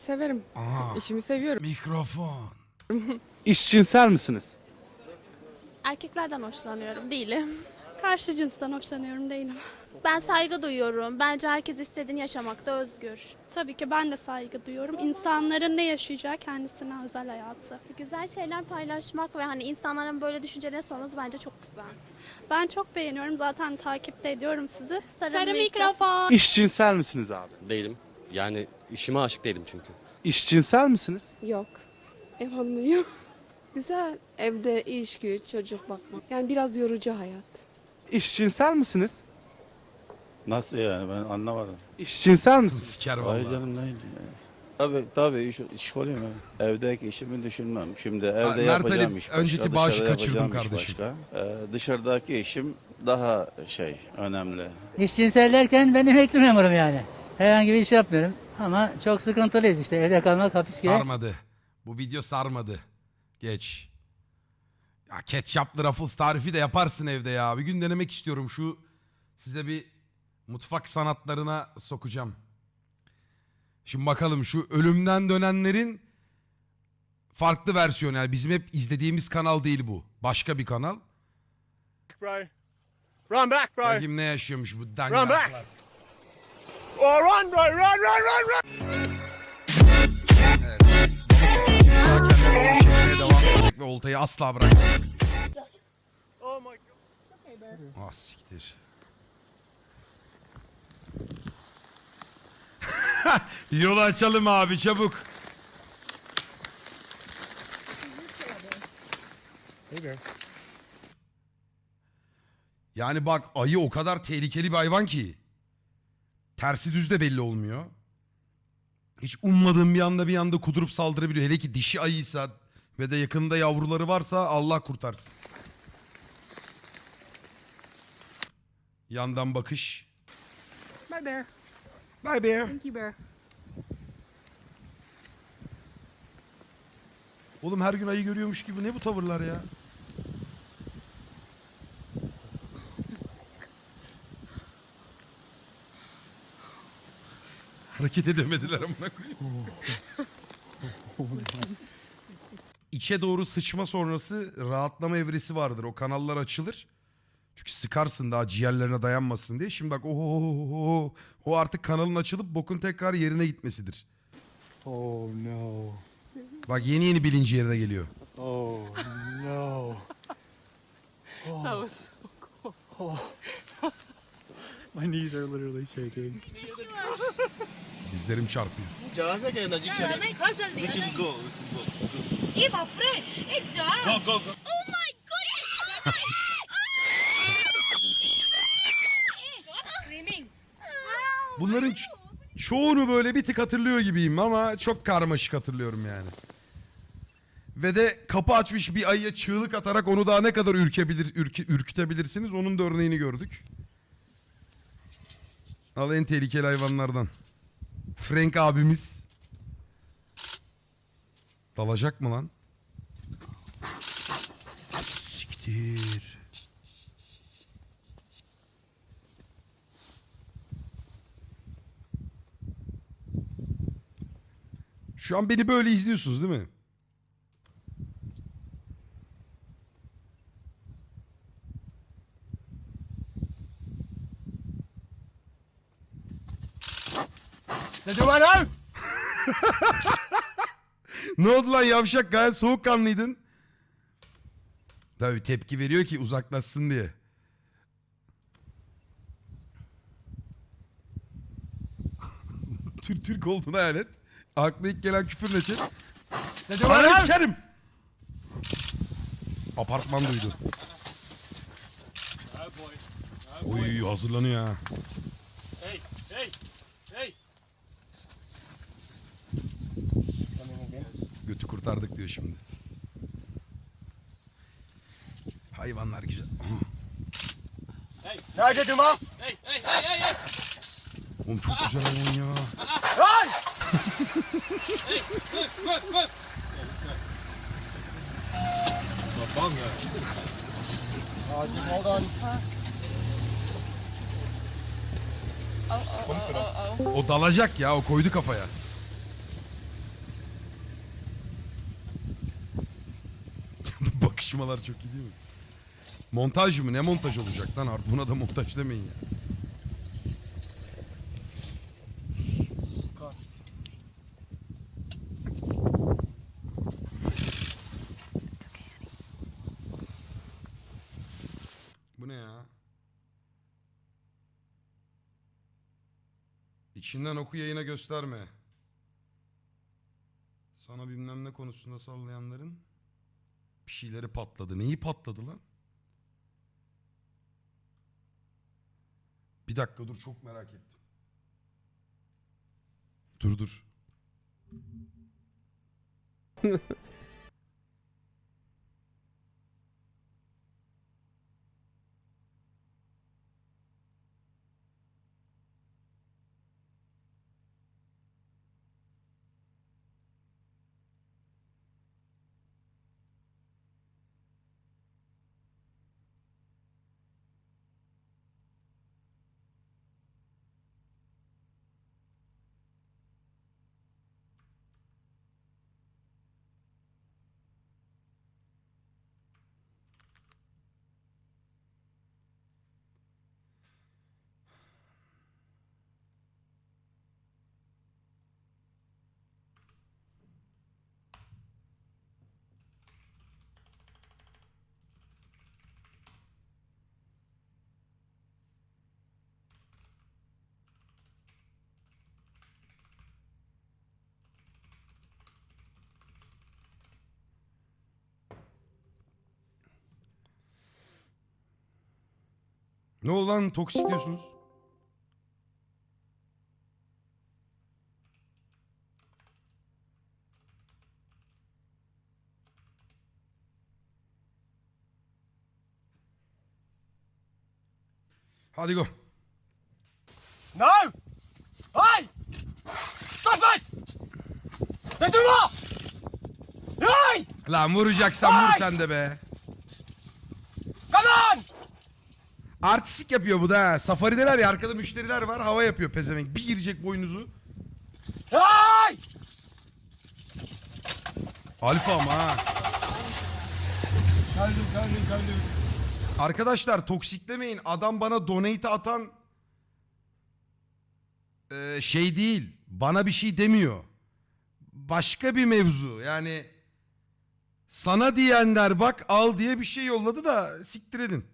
işimi severim. Aha. İşimi seviyorum. Mikrofon. İşcinsel misiniz? Erkeklerden hoşlanıyorum. Değilim. Karşı cinsten hoşlanıyorum değilim. Ben saygı duyuyorum. Bence herkes istediğini yaşamakta özgür. Tabii ki ben de saygı duyuyorum. İnsanların ne yaşayacağı kendisine özel hayatı. Güzel şeyler paylaşmak ve hani insanların böyle düşüncelerine sorması bence çok güzel. Ben çok beğeniyorum. Zaten takipte ediyorum sizi. Sarı, Sarı mikrofon. İşcinsel misiniz abi? Değilim. Yani işime aşık değilim çünkü. İşcinsel misiniz? Yok. Ev hanımıyım. Güzel. Evde iş güç, çocuk bakmak. Yani biraz yorucu hayat. İşcinsel misiniz? Nasıl yani ben anlamadım. İşcinsel misiniz? Siker vallahi. canım neydi ya? Tabii tabii iş, iş olayım ya. Evdeki işimi düşünmem. Şimdi evde Mert yapacağım Ali, iş başka, önceki bağışı dışarıda kaçırdım yapacağım iş kardeşim. Başka. Ee, dışarıdaki işim daha şey önemli. İşcinsel derken ben emekli memurum yani. Herhangi bir iş yapmıyorum. Ama çok sıkıntılıyız işte evde kalmak hapis gibi. Sarmadı. Bu video sarmadı. Geç. Ya ketçaplı Ruffles tarifi de yaparsın evde ya. Bir gün denemek istiyorum. Şu size bir mutfak sanatlarına sokacağım. Şimdi bakalım şu ölümden dönenlerin farklı versiyonu. Yani bizim hep izlediğimiz kanal değil bu. Başka bir kanal. bro. Run back, bro. Bakayım ne yaşıyormuş bu Run dangaklar. back. Oh, run, bro. Run, run, run, run. Ve oltayı asla bırakmayacak. Oh, my God. Ah siktir. Yolu açalım abi çabuk. Yani bak ayı o kadar tehlikeli bir hayvan ki. Tersi düz de belli olmuyor. Hiç ummadığın bir anda bir anda kudurup saldırabiliyor. Hele ki dişi ayıysa ve de yakında yavruları varsa Allah kurtarsın. Yandan bakış. Bye bear. Bye bear. Thank you bear. Oğlum her gün ayı görüyormuş gibi ne bu tavırlar ya? Hareket edemediler amına koyayım. İçe doğru sıçma sonrası rahatlama evresi vardır. O kanallar açılır. Çünkü sıkarsın daha ciğerlerine dayanmasın diye. Şimdi bak o o o artık kanalın açılıp bokun tekrar yerine gitmesidir. Oh no. Bak yeni yeni bilinci yerine geliyor. Oh no. That was so cool. My knees are literally shaking. Dizlerim çarpıyor. Bunların ç- çoğunu böyle bir tık hatırlıyor gibiyim ama çok karmaşık hatırlıyorum yani. Ve de kapı açmış bir ayıya çığlık atarak onu daha ne kadar ürkebilir, ürke- ürkütebilirsiniz onun da örneğini gördük. Al en tehlikeli hayvanlardan. Frank abimiz. Dalacak mı lan? Siktir. Şu an beni böyle izliyorsunuz değil mi? Ne oldu lan yavşak gayet soğukkanlıydın. Tabii tepki veriyor ki uzaklaşsın diye. Türk Türk olduğunu hayal et. Aklı ilk gelen küfür ne çek? Ananı sikerim. Apartman duydu. Oy hazırlanıyor ha. Hey, hey, hey. Götü kurtardık diyor şimdi. Hayvanlar güzel. Target him up. Hey, hey, hey, hey, hey. Oğlum çok güzel hayvan ya. Run! hey, good, good, good. hold on. O dalacak ya o koydu kafaya. Tartışmalar çok iyi değil mi? Montaj mı? Ne montaj olacak lan buna da montaj demeyin ya. Bu ne ya? İçinden oku yayına gösterme. Sana bilmem ne konusunda sallayanların bir şeyleri patladı. Neyi patladı lan? Bir dakika dur çok merak ettim. Dur dur. Ne oldu lan toksik diyorsunuz? Hadi go. No! Hey! Stop it! Durdurma! Hey! Lan vuracaksan vur sen de be. Come on! Artistik yapıyor bu da. ha. Safarideler ya arkada müşteriler var hava yapıyor pezevenk. Bir girecek boynuzu. Hey! Alfa ama ha. Geldim, geldim, geldim. Arkadaşlar toksiklemeyin. Adam bana donate atan Ee, şey değil. Bana bir şey demiyor. Başka bir mevzu. Yani sana diyenler bak al diye bir şey yolladı da siktir edin.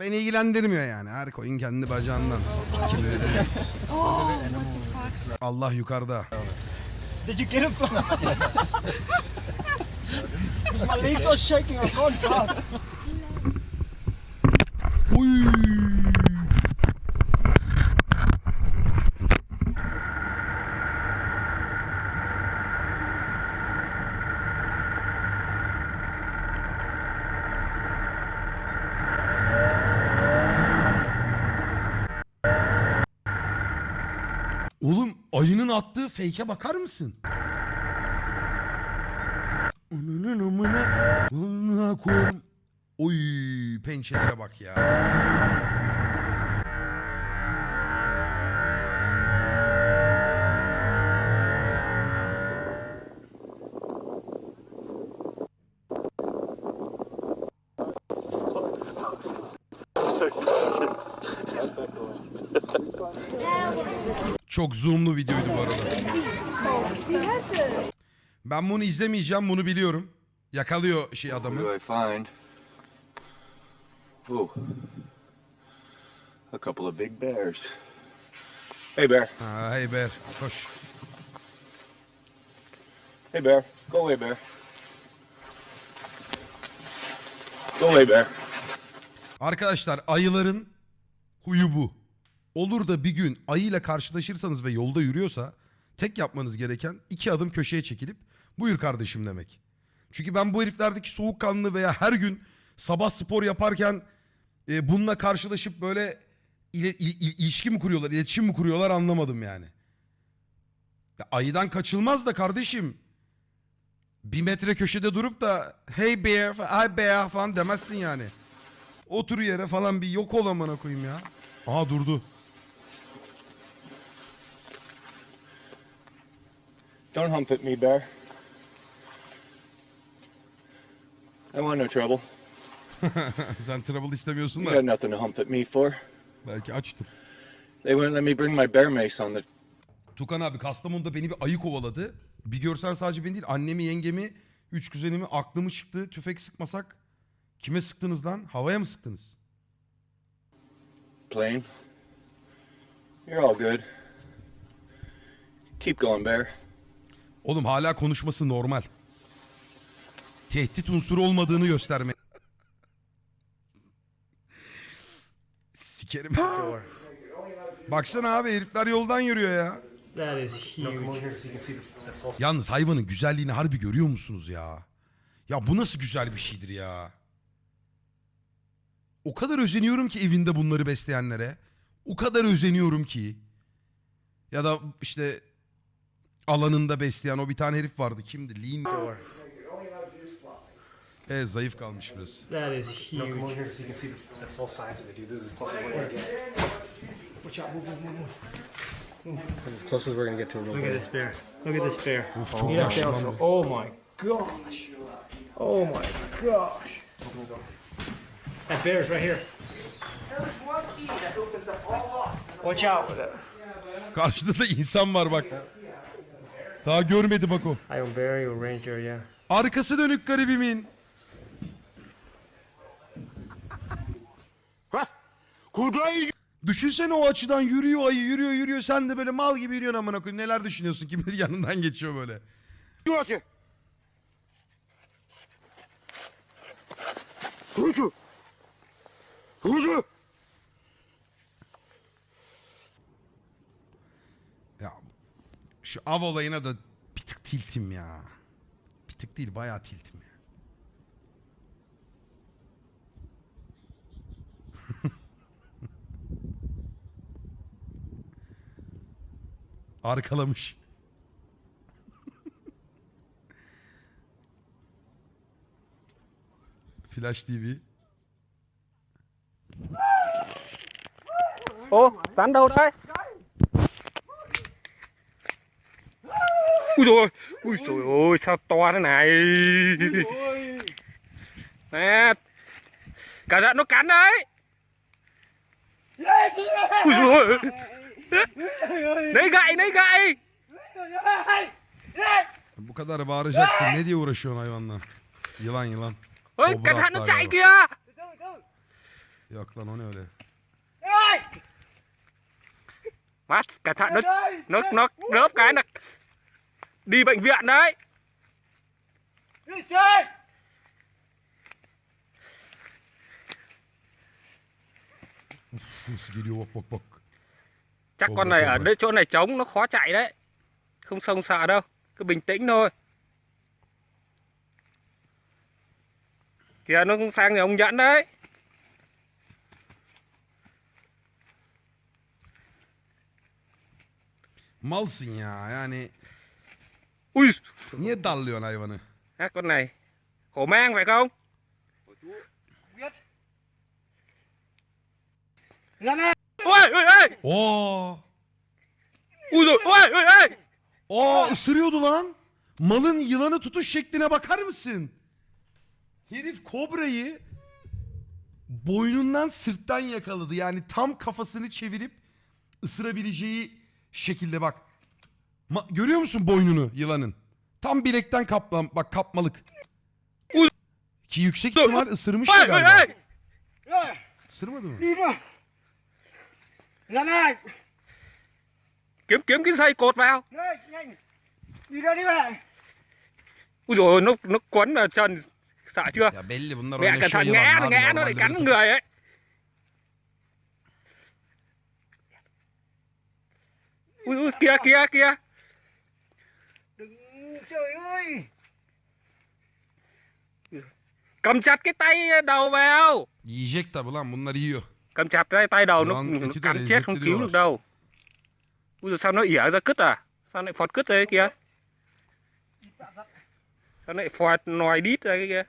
Beni ilgilendirmiyor yani. Her koyun kendi bacağından. Sikim demek. Allah yukarıda. Did you get him from? My legs are shaking. I can't talk. Uy. Oğlum ayının attığı fake'e bakar mısın? Ananın amına amına koyarım. Oy pençelere bak ya. Çok zoomlu videoydu bu arada. Ben bunu izlemeyeceğim bunu biliyorum. Yakalıyor şey adamı. Ooh. A couple of big bears. Hey, bear. Ha, hey Ber koş. Hey, bear. Go away, bear. Go away, bear. Arkadaşlar ayıların huyu bu. Olur da bir gün ayıyla karşılaşırsanız ve yolda yürüyorsa tek yapmanız gereken iki adım köşeye çekilip buyur kardeşim demek. Çünkü ben bu heriflerdeki soğukkanlı veya her gün sabah spor yaparken e, bununla karşılaşıp böyle ile, il- il- ilişki mi kuruyorlar, iletişim mi kuruyorlar anlamadım yani. Ya ayıdan kaçılmaz da kardeşim. Bir metre köşede durup da hey bear, hi bear falan demezsin yani. Otur yere falan bir yok ol amına koyayım ya. Aha durdu. Don't hump at me, bear. I want no trouble. Sen trouble istemiyorsun You da got nothing to hump at me for. belki açtır. They wouldn't let me bring my bear mace on the Tukan abi Kastamonu'da beni bir ayı kovaladı. Bir görsen sadece beni değil annemi yengemi, üç kuzenimi aklımı çıktı. Tüfek sıkmasak kime sıktınız lan? Havaya mı sıktınız? plane. You're all good. Keep going, bear. Oğlum hala konuşması normal. Tehdit unsuru olmadığını gösterme. Sikerim. Baksana abi herifler yoldan yürüyor ya. Yalnız hayvanın güzelliğini harbi görüyor musunuz ya? Ya bu nasıl güzel bir şeydir ya? O kadar özeniyorum ki evinde bunları besleyenlere. O kadar özeniyorum ki. Ya da işte alanında besleyen o bir tane herif vardı. Kimdi? Lean. Evet zayıf kalmış biraz. That is huge. As close as we're gonna get to Look at this bear. Look at this bear. Uf çok Yeah, yaşlı they also- oh my gosh. Oh my gosh. That bear's right here. Watch out with it. Karşıda da insan var bak. Daha görmedi bak o. I am bear, you ranger, yeah. Arkası dönük garibimin. Düşünsene o açıdan yürüyor ayı yürüyor yürüyor sen de böyle mal gibi yürüyorsun amına koyayım neler düşünüyorsun kim bilir yanından geçiyor böyle. Ya şu av olayına da bir tık tiltim ya. Bir tık değil bayağı tiltim ya. Arkalamış. Flash TV. Ô, rắn đâu đấy? Ui rồi, ui rồi ôi sao to thế này? Nè, cả dạ nó cắn đấy. Ui rồi, lấy gậy, lấy gậy. Bu kadar bağıracaksın. Ne diye uğraşıyorsun hayvanla? Yılan yılan. Hatta chạy galiba. kìa. Yok lan o ne öyle? Mắt, cẩn thận nó nó nó đớp cái là đi bệnh viện đấy. Bak bak. Chắc con này ở đây chỗ này trống nó khó chạy đấy. Không sông sợ đâu, cứ bình tĩnh thôi. Kìa nó cũng sang nhà ông Nhẫn đấy. Malsın ya yani. Ui, Niye darlıyorsun hayvanı? ha, con này khổ mang phải không? Ôi, ôi, ôi, Oo. ui rồi, ôi, ôi, ôi. Aa ısırıyordu lan. Malın yılanı tutuş şekline bakar mısın? Herif kobrayı boynundan sırttan yakaladı. Yani tam kafasını çevirip ısırabileceği şekilde bak. Ma- görüyor musun boynunu yılanın? Tam bilekten kaplan bak kapmalık. Uy. Ki yüksek ihtimal ısırmış Ôi, ya ôi, galiba. ôi. Isırmadı mı? Kiếm kiếm cái dây cột vào. Ui rồi nó nó quấn ở chân. Sợ chưa? Ya belli bunlar Mẹ cẩn oynaşıyor thận ngã, nó ngã nó lại cắn người ấy. Ui, ui kìa kìa kìa. Cầm chặt cái tay đầu vào. Yiyecek tabi lan bunlar yiyor. Cầm chặt tay tay đầu nó, Ngon, nó cái thứ cắn chết không cái cứu được đâu. Ui rồi sao nó ỉa ra cứt à? Sao lại phọt cứt cái kìa? Sao lại phọt nòi đít ra cái kia?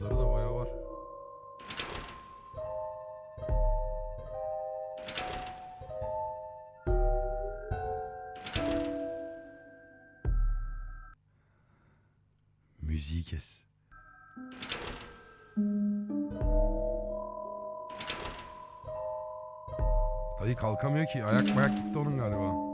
Boynuzları da bayağı var. Müziği kes. Dayı kalkamıyor ki. Ayak bayak gitti onun galiba.